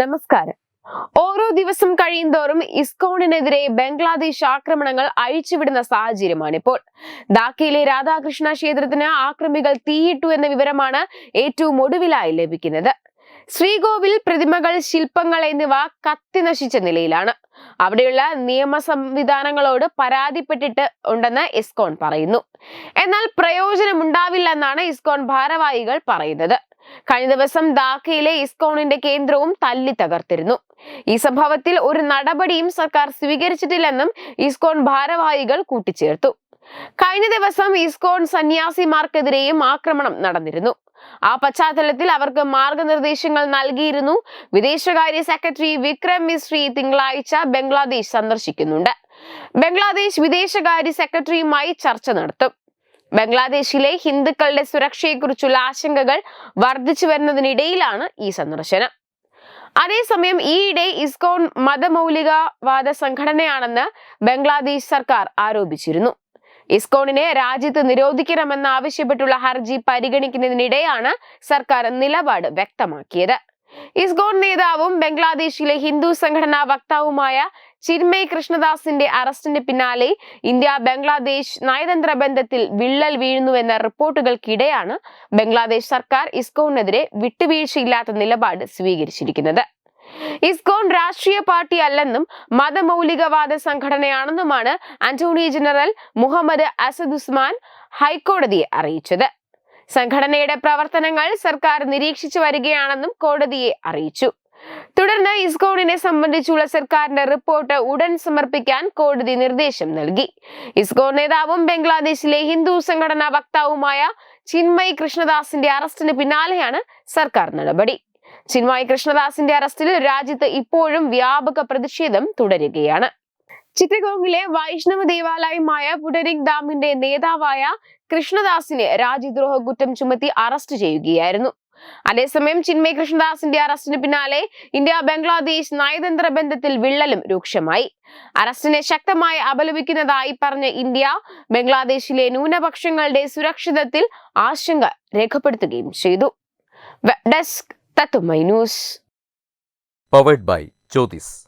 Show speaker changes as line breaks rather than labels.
നമസ്കാരം. ഓരോ ദിവസം കഴിയുന്തോറും ഇസ്കോണിനെതിരെ ബംഗ്ലാദേശ് ആക്രമണങ്ങൾ അഴിച്ചുവിടുന്ന സാഹചര്യമാണിപ്പോൾ ധാക്കയിലെ രാധാകൃഷ്ണ ക്ഷേത്രത്തിന് ആക്രമികൾ തീയിട്ടു എന്ന വിവരമാണ് ഏറ്റവും ഒടുവിലായി ലഭിക്കുന്നത്. ശ്രീകോവിൽ പ്രതിമകൾ ശില്പങ്ങൾ എന്നിവ കത്തി നശിച്ച നിലയിലാണ്. അവിടെയുള്ള നിയമ സംവിധാനങ്ങളോട് പരാതിപ്പെട്ടിട്ട് ഉണ്ടെന്ന് ഇസ്കോൺ പറയുന്നു. എന്നാൽ പ്രയോജനമുണ്ടാവില്ല എന്നാണ് ഇസ്കോൺ ഭാരവാഹികൾ പറയുന്നത്. കഴിഞ്ഞ ദിവസം ധാക്കയിലെ ഇസ്കോണിന്റെ കേന്ദ്രവും തല്ലി തകർത്തിരുന്നു. ഈ സംഭവത്തിൽ ഒരു നടപടിയും സർക്കാർ സ്വീകരിച്ചിട്ടില്ലെന്നും ഇസ്കോൺ ഭാരവാഹികൾ കൂട്ടിച്ചേർത്തു. കഴിഞ്ഞ ദിവസം ഇസ്കോൺ സന്യാസിമാർക്കെതിരെയും ആക്രമണം നടന്നിരുന്നു. ആ പശ്ചാത്തലത്തിൽ അവർക്ക് മാർഗനിർദ്ദേശങ്ങൾ നൽകിയിരുന്നു. വിദേശകാര്യ സെക്രട്ടറി വിക്രം മിശ്രി തിങ്കളാഴ്ച ബംഗ്ലാദേശ് സന്ദർശിക്കുന്നുണ്ട്. ബംഗ്ലാദേശ് വിദേശകാര്യ സെക്രട്ടറിയുമായി ചർച്ച നടത്തും. ബംഗ്ലാദേശിലെ ഹിന്ദുക്കളുടെ സുരക്ഷയെക്കുറിച്ചുള്ള ആശങ്കകൾ വർദ്ധിച്ചു വരുന്നതിനിടയിലാണ് ഈ സന്ദർശനം. അതേസമയം ഈയിടെ ഇസ്കോൺ മതമൗലികവാദ സംഘടനയാണെന്ന് ബംഗ്ലാദേശ് സർക്കാർ ആരോപിച്ചിരുന്നു. ഇസ്കോണിനെ രാജ്യത്ത് നിരോധിക്കണമെന്ന് ആവശ്യപ്പെട്ടുള്ള ഹർജി പരിഗണിക്കുന്നതിനിടെയാണ് സർക്കാർ നിലപാട് വ്യക്തമാക്കിയത്. ഇസ്കോൺ നേതാവും ബംഗ്ലാദേശിലെ ഹിന്ദു സംഘടനാ വക്താവുമായ ചിന്മയ് കൃഷ്ണദാസിന്റെ അറസ്റ്റിന് പിന്നാലെ ഇന്ത്യ ബംഗ്ലാദേശ് നയതന്ത്ര ബന്ധത്തിൽ വിള്ളൽ വീഴുന്നുവെന്ന റിപ്പോർട്ടുകൾക്കിടെയാണ് ബംഗ്ലാദേശ് സർക്കാർ ഇസ്കോണിനെതിരെ വിട്ടുവീഴ്ചയില്ലാത്ത നിലപാട് സ്വീകരിച്ചിരിക്കുന്നത്. ഇസ്കോൺ രാഷ്ട്രീയ പാർട്ടി അല്ലെന്നും മതമൗലികവാദ സംഘടനയാണെന്നുമാണ് അന്റോണി ജനറൽ മുഹമ്മദ് അസദുസ്മാൻ ഹൈക്കോടതിയെ അറിയിച്ചത്. സംഘടനയുടെ പ്രവർത്തനങ്ങൾ സർക്കാർ നിരീക്ഷിച്ചു വരികയാണെന്നും കോടതിയെ അറിയിച്ചു. തുടർന്ന് ഇസ്കോണിനെ സംബന്ധിച്ചുള്ള സർക്കാരിന്റെ റിപ്പോർട്ട് ഉടൻ സമർപ്പിക്കാൻ കോടതി നിർദ്ദേശം നൽകി. ഇസ്കോൺ നേതാവും ബംഗ്ലാദേശിലെ ഹിന്ദു സംഘടനാ വക്താവുമായ ചിന്മയ് കൃഷ്ണദാസിന്റെ അറസ്റ്റിന് പിന്നാലെയാണ് സർക്കാർ നടപടി. ചിന്മയ് കൃഷ്ണദാസിന്റെ അറസ്റ്റിൽ രാജ്യത്ത് ഇപ്പോഴും വ്യാപക പ്രതിഷേധം തുടരുകയാണ്. ചിറ്റഗോങ്ങിലെ വൈഷ്ണവ ദേവാലയമായ പുഡരിക് ഡാമിന്റെ നേതാവായ കൃഷ്ണദാസിനെ രാജ്യദ്രോഹ കുറ്റം ചുമത്തി അറസ്റ്റ് ചെയ്യുകയായിരുന്നു. അതേസമയം ചിന്മയ് കൃഷ്ണദാസിന്റെ അറസ്റ്റിന് പിന്നാലെ ഇന്ത്യ ബംഗ്ലാദേശ് നയതന്ത്ര ബന്ധത്തിൽ വിള്ളലും രൂക്ഷമായി. അറസ്റ്റിനെ ശക്തമായി അപലപിക്കുന്നതായി പറഞ്ഞ ഇന്ത്യ ബംഗ്ലാദേശിലെ ന്യൂനപക്ഷങ്ങളുടെ സുരക്ഷിതത്തിൽ ആശങ്ക രേഖപ്പെടുത്തുകയും ചെയ്തു. വെബ് ഡെസ്ക് തത്തുമൈ news.
Powered by Jyothis